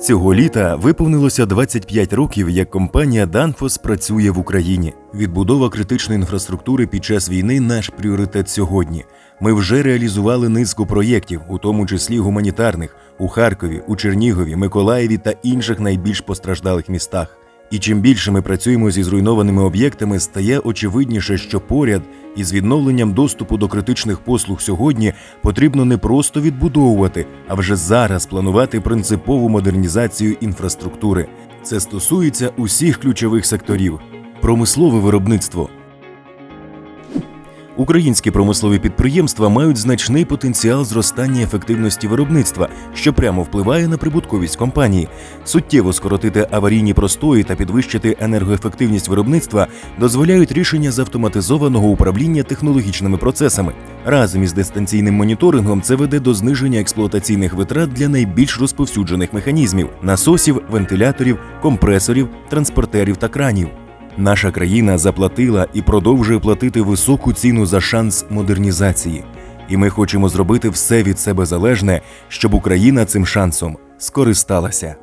Цього літа виповнилося 25 років, як компанія Danfoss працює в Україні. Відбудова критичної інфраструктури під час війни наш пріоритет сьогодні. Ми вже реалізували низку проєктів, у тому числі гуманітарних, у Харкові, у Чернігові, Миколаєві та інших найбільш постраждалих містах. І чим більше ми працюємо зі зруйнованими об'єктами, стає очевидніше, що поряд із відновленням доступу до критичних послуг сьогодні потрібно не просто відбудовувати, а вже зараз планувати принципову модернізацію інфраструктури. Це стосується усіх ключових секторів: промислове виробництво. Українські промислові підприємства мають значний потенціал зростання ефективності виробництва, що прямо впливає на прибутковість компанії. Суттєво скоротити аварійні простої та підвищити енергоефективність виробництва дозволяють рішення з автоматизованого управління технологічними процесами. Разом із дистанційним моніторингом це веде до зниження експлуатаційних витрат для найбільш розповсюджених механізмів насосів, вентиляторів, компресорів, транспортерів та кранів. Наша країна заплатила і продовжує платити високу ціну за шанс модернізації. І ми хочемо зробити все від себе залежне, щоб Україна цим шансом скористалася.